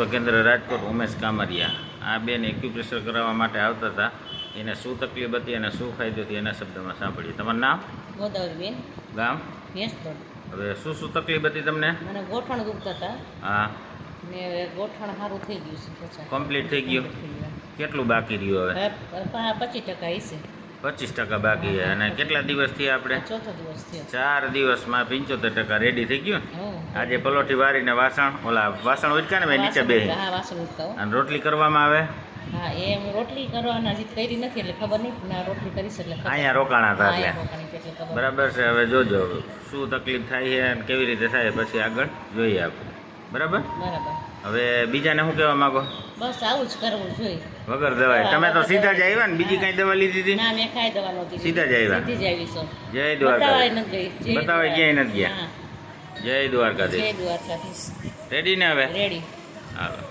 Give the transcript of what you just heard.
કેન્દ્ર રાજકોટ ઉમેશ કામરિયા. આ બેન એક્યુપ્રેશર કરાવવા માટે આવતા હતા. એને શું તકલીફ હતી અને શું ફાયદો હતી એના શબ્દમાં સાંભળીએ. તમારું નામ? ગોદાવરીબેન. ગામ? હવે શું શું તકલીફ હતી તમને? મને ગોઠણ દુખતા હતા. હા. ને હવે ગોઠણ સારું થઈ ગયું છે. કમ્પ્લીટ થઈ ગયું? કેટલું બાકી રહ્યું હવે? પચીસ ટકા હશે પચીસ ટકા બાકી છે. અને કેટલા દિવસથી આપણે? ચોથો દિવસ થયો. ચાર દિવસમાં પંચોતેર ટકા રેડી થઈ ગયું. આજે પલોઠી વારીને વાસણ ઓલા વાસણ ઉચકા ને મેં નીચે ઉટકા, ઉટકાઓ અને રોટલી કરવામાં આવે? હા એ હું રોટલી કરવાના હજી કરી નથી એટલે ખબર નહીં પણ રોટલી કરીશ એટલે અહીંયા રોકાણા હતા એટલે. બરાબર છે હવે જોજો શું તકલીફ થાય છે અને કેવી રીતે થાય પછી આગળ જોઈએ આપણે. બરાબર? બરાબર. હવે બીજાને શું કહેવા માંગો? બસ આવું જ કરવું જોઈએ. વગર દવાઈ. તમે તો સીધા જ આવ્યા ને? બીજી કઈ દવા લીધી હતી? ના મેં ખાઈ દવા નહોતી સીધા જ આવ્યા? સીધી જ આવી છું. જય દ્વારકા જય બતાવાય ક્યાંય નથી ગયા. જય જય જય દ્વારકાધીશ. દ્વારકાધીશ રેડી ને હવે? રેડી હાલો.